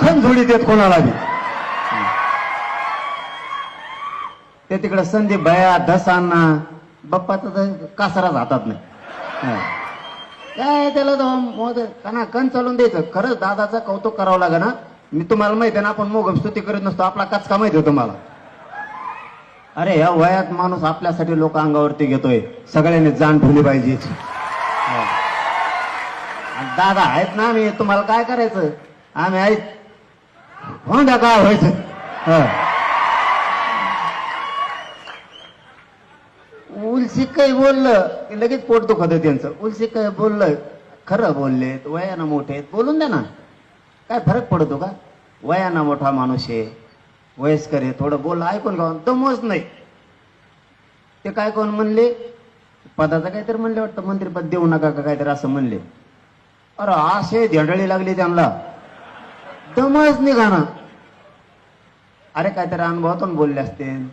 खन झोडीत देत कोणाला बी? ते तिकडे संदीप भया धसांना बाप्पाचा तर कासराच हातात नाही. काय त्याला तो मोद कण चालून द्यायचं. खरंच दादाचं कौतुक करावं लागे ना मी तुम्हाला माहिती आहे ना आपण मोगम स्तुती करत नसतो. आपला कचका माहिती होतो तुम्हाला. अरे या वयात माणूस आपल्यासाठी लोक अंगावरती घेतोय. सगळ्यांनी जाण ठेवली पाहिजे. हा. दादा आहेत ना आम्ही तुम्हाला काय करायचं? आम्ही आहेत हो का व्हायचं? हा. उलसी काही बोललं की लगेच पोट दुखत त्यांचं. उलसी काही बोललं खरं बोललेत वयानं मोठे आहेत बोलून द्या ना. काय फरक पडतो का? वयानं मोठा माणूस आहे वयस्कर आहे थोडं बोल ऐकून घ्या. दमच नाही. ते काय कोण म्हणले? पदाचं काहीतरी म्हणले वाटतं मंत्रीपद देऊ नका का काहीतरी असं म्हणले. अरे असे धेंडळी लागली त्यांना. दमच निघाणं. अरे काहीतरी अनुभवातून बोलले असते